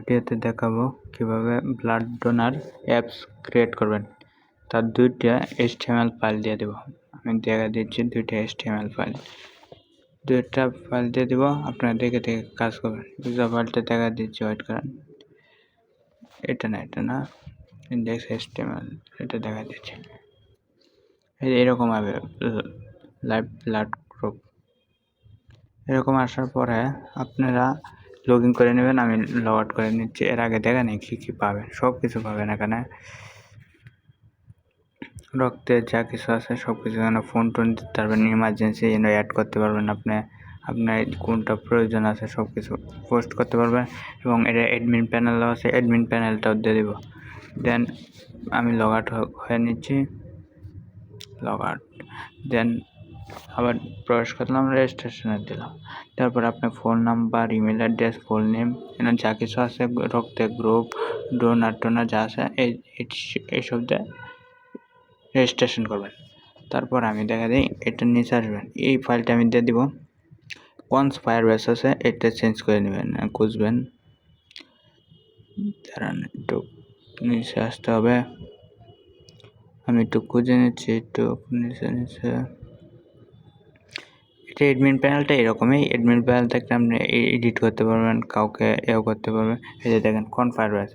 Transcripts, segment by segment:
ভিডিওতে দেখাবো কীভাবে ব্লাড ডোনার অ্যাপস ক্রিয়েট করবেন। তার দুইটা এইচটিএমএল ফাইল দিয়ে দেবো। আমি দেখা দিচ্ছি দুইটা এইচটিএমএল ফাইল দুইটা ফাইল দিয়ে দেবো, আপনারা দেখে দেখে কাজ করবেন। ফাইলটা দেখা দিচ্ছি ওয়েট করেন। এটা না এটা না। ইন্ডেক্স এইচটিএমএল এটা দেখা দিচ্ছি। এরকম হবে লাইভ ব্লাড গ্রুপ এরকম আসার পরে আপনারা লগ ইন করে নেবেন, আমি লগ আউট করে নিচ্ছি। এর আগে দেখেন কী কী পাবেন সব কিছু পাবেন এখানে। রক্তে যা কিছু আছে সব কিছু এখানে ফোন টোন দিতে পারবেন ইমার্জেন্সি এনে অ্যাড করতে পারবেন আপনি। আপনার কোনটা প্রয়োজন আছে সব কিছু পোস্ট করতে পারবেন এবং এটা অ্যাডমিন প্যানেলও আছে অ্যাডমিন প্যানেলটাও দিয়ে দেবো। দেন আমি লগ আউট হয়ে নিচ্ছি। লগ আউট দেন আবার প্রবেশ করলাম রেজিস্ট্রেশনে দিলাম। তারপর আপনার phone number email address full name এখানে যা কিছু আছে রক্তের গ্রুপ ডোনার টোনার যা আছে, এই এইসব দিয়ে রেজিস্ট্রেশন করবেন। তারপর আমি দেখা দিই, এটা নিচে আসবেন। এই ফাইলটা আমি দিয়ে দিব। কনস ফায়ার বেস আছে, এটা চেঞ্জ করে নেবেন, খুঁজবেন। দাঁড়ান, একটু নিচে আসতে হবে। আমি একটু খুঁজে নিচ্ছি, একটু নিচে নিচে। এটা এডমিন প্যানেলটা এরকমই এডমিন প্যানেল থেকে আপনি এডিট করতে পারবেন, কাউকে এও করতে পারবেন। এই যে দেখেন কনফায়ার ব্যাস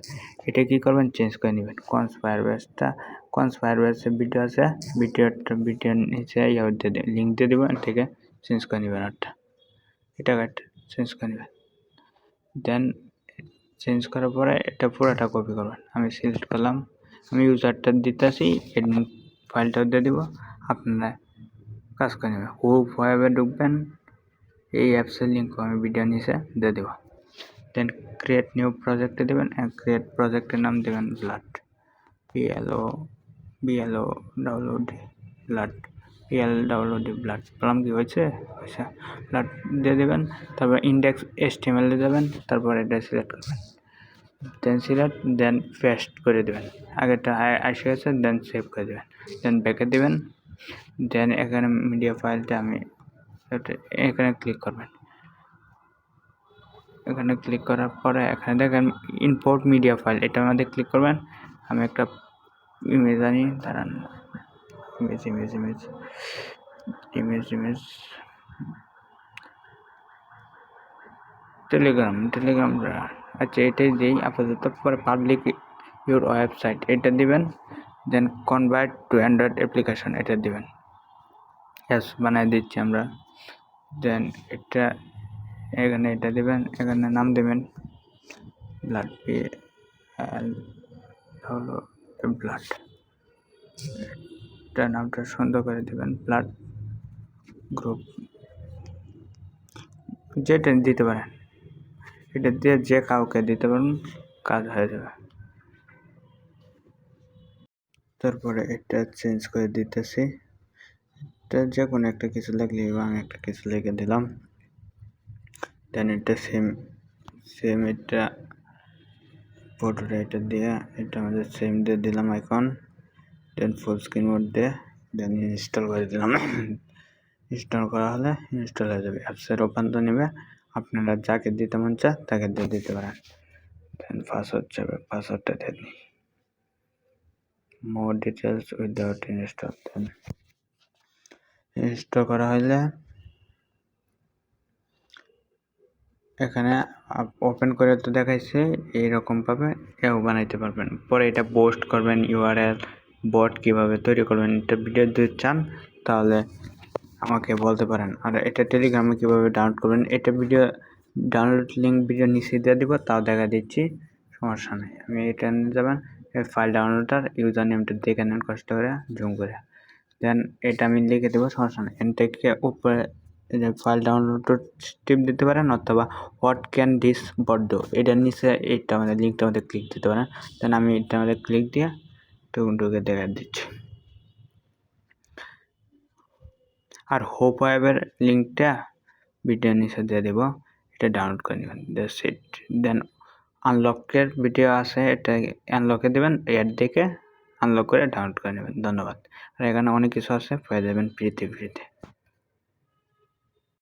এটা কী করবেন? চেঞ্জ করে নেবেন। কনসফায়ার ব্যাসটা কনসফায়ার ব্যাসের ভিডিও আছে ভিডিওটা ভিডিও নিচে ইয়ে দিয়ে লিঙ্ক দিয়ে দেবেন, থেকে চেঞ্জ করে নেবেন ওটা এটা চেঞ্জ করে নেবেন। দেন চেঞ্জ করার পরে এটা পুরোটা কপি করবেন। আমি সিলেক্ট করলাম। আমি ইউজারটা দিতেছি এডমিন ফাইলটাও দিয়ে দেবো। আপনারা কাজ করে নেবে হুপ ওয়েবে ঢুকবেন এই অ্যাপসের লিঙ্কও আমি ভিডিও নিচে দিয়ে দেবো। দেন ক্রিয়েট নিউ প্রজেক্টে দেবেন ক্রিয়েট প্রজেক্টের নাম দেবেন ব্লাড পিএলও বিএলও ডাউনলোড ব্লাড পিএল ডাউনলোড ব্লাড পেলাম কি হয়েছে? আচ্ছা ব্লাড দিয়ে দেবেন, তারপর ইন্ডেক্স এসটিএমএল দিয়ে দেবেন, তারপর এটা সিলেক্ট করবেন। দেন সিলেক্ট দেন পেস্ট করে দেবেন। আগেরটা আসে গেছে দেন সেভ করে দেবেন। দেন ব্যাকে দেবেন। দেন এখানে মিডিয়া ফাইলটা আমি এখানে ক্লিক করবেন। এখানে ক্লিক করার পরে এখানে দেখেন ইম্পোর্ট মিডিয়া ফাইল এটা আমাদের ক্লিক করবেন। আমি একটা ইমেজ আনি, দাঁড়ান। Image image image image image Telegram Telegram আচ্ছা এটাই দিই, আপাতত পরে পাবলিক ইউর ওয়েবসাইট এটা দিবেন। Then convert to Android application এটা দেবেন। অ্যাস বানাই দিচ্ছি আমরা। দেন এটা, এখানে এটা দেবেন, এখানে নাম দেবেন। ব্লাড পি হলো ব্লাড এটা নামটা সুন্দর করে দেবেন ব্লাড গ্রুপ যেটা দিতে পারেন, এটা দিয়ে যে কাউকে দিতে পারেন কাজ হয়ে যাবে। তারপরে এটা চেঞ্জ করে দিতেছি। এটা যে কোনো একটা কিছু লাগলে আমি একটা কিছু লিখে দিলাম। দেন এটা সেম সেম এটা ফটোটা এটা দিয়ে এটা আমাদের সেম দিয়ে দিলাম icon then full screen mode দিয়ে দেন ইনস্টল করে দিলাম। ইনস্টল করা হলে ইনস্টল হয়ে যাবে। অ্যাপসের ওপেন তো নেবে। আপনারা যাকে দিতে মন চায় তাকে দিয়ে দিতে পারেন। দেন পাসওয়ার্ড যাবে পাসওয়ার্ডটা দিয়ে দিই। More details without install then install করা হলে এখানে ওপেন করে তো দেখাইছে এইরকমভাবে এও বানাইতে পারবেন। পরে এটা পোস্ট করবেন ইউআরএল বট কীভাবে তৈরি করবেন, এটা ভিডিও যদি চান, তাহলে আমাকে বলতে পারেন। আর এটা টেলিগ্রামে কীভাবে ডাউনলোড করবেন, এটা ভিডিও ডাউনলোড লিঙ্ক ভিডিও নিচে দিয়ে দিব তাও দেখা দিচ্ছি, সমস্যা নেই। আমি এটা নিয়ে যাবেন ফাইল ডাউনলোডার ইউজার নেমটা দেখে নেন কষ্ট করে জুম করে। দেন এটা আমি লিখে দেবো, সমস্যা নেই। থেকে উপরে ফাইল ডাউনলোড টিপ দিতে পারেন অথবা হোয়াট ক্যান দিস বড্ড এটার নিচে এইটা আমাদের লিঙ্কটা আমাদের ক্লিক দিতে পারেন। দেন আমি এটা আমাদের ক্লিক দিয়ে টুকুন টুকে দেখা দিচ্ছি। আর হোপ ওয়েবের লিঙ্কটা ভিডিও নিচে দিয়ে দেবো। এটা ডাউনলোড করে নেবেন। দ্যাটস দেন আনলকের ভিডিও আছে, এটা আনলকে দেবেন এর দেখে আনলক করে ডাউনলোড করে নেবেন। ধন্যবাদ। আর এখানে অনেক কিছু আছে, পেয়ে যাবেন ফ্রিতে ফ্রিতে